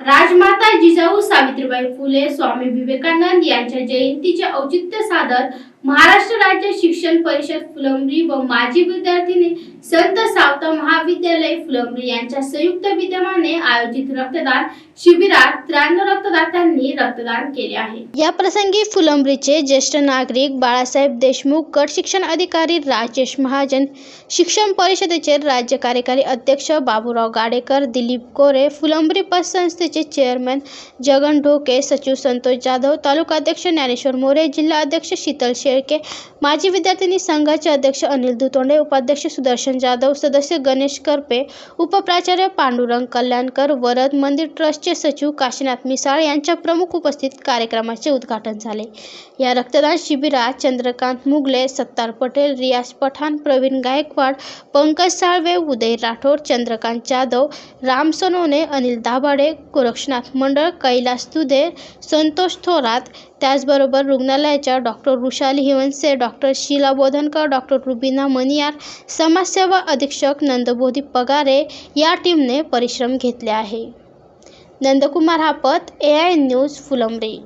राजमाता जिजाऊ सावित्रीबाई फुले स्वामी विवेकानंद यांच्या जयंतीचे औचित्य साधत महाराष्ट्र राज्य शिक्षण परिषद फुलंब्री व माजी विद्यार्थिनी संत सावता महाविद्यालय फुलंब्री यांच्या संयुक्त विद्यमाने आयोजित रक्तदान शिबिरात त्र्याण्णव रक्तदात्यांनी रक्तदान केले आहे. या प्रसंगी फुलंब्रीचे ज्येष्ठ नागरिक बाळासाहेब देशमुख गट शिक्षण अधिकारी राजेश महाजन शिक्षण परिषदेचे राज्य कार्यकारी अध्यक्ष बाबूराव गाडेकर दिलीप कोरे फुलंब्री पतसंस्थेचे चेअरमॅन जगन ढोके सचिव संतोष जाधव तालुकाध्यक्ष ज्ञानेश्वर मोरे जिल्हा अध्यक्ष शीतल शेळके माजी विद्यार्थिनी संघाचे अध्यक्ष अनिल दुतोंडे उपाध्यक्ष सुदर्शन जाधव सदस्य गणेश करपे उपप्राचार्य पांडुरंग कल्याणकर वरद मंदिर ट्रस्टचे सचिव काशीनाथ मिसाळ यांच्या प्रमुख उपस्थित कार्यक्रमाचे उद्घाटन झाले. या रक्तदान शिबिरात चंद्रकांत मुगले सत्तार पटेल रियाज पठाण प्रवीण गायकवाड पंकज साळवे उदय राठोड चंद्रकांत जाधव राम सोनवणे अनिल दाभाडे गोरक्षनाथ मंडळ कैलास दुधे संतोष थोरात त्याचबरोबर रुग्णालयाच्या doctor Vrushali Hivanse doctor Sheela Bodhankar doctor Rubina Maniyar समाजसेवा अधीक्षक नंदबोधी पगारे या टीमने परिश्रम घेतले आहे. Nandkumar Hapat A I news Phulambri.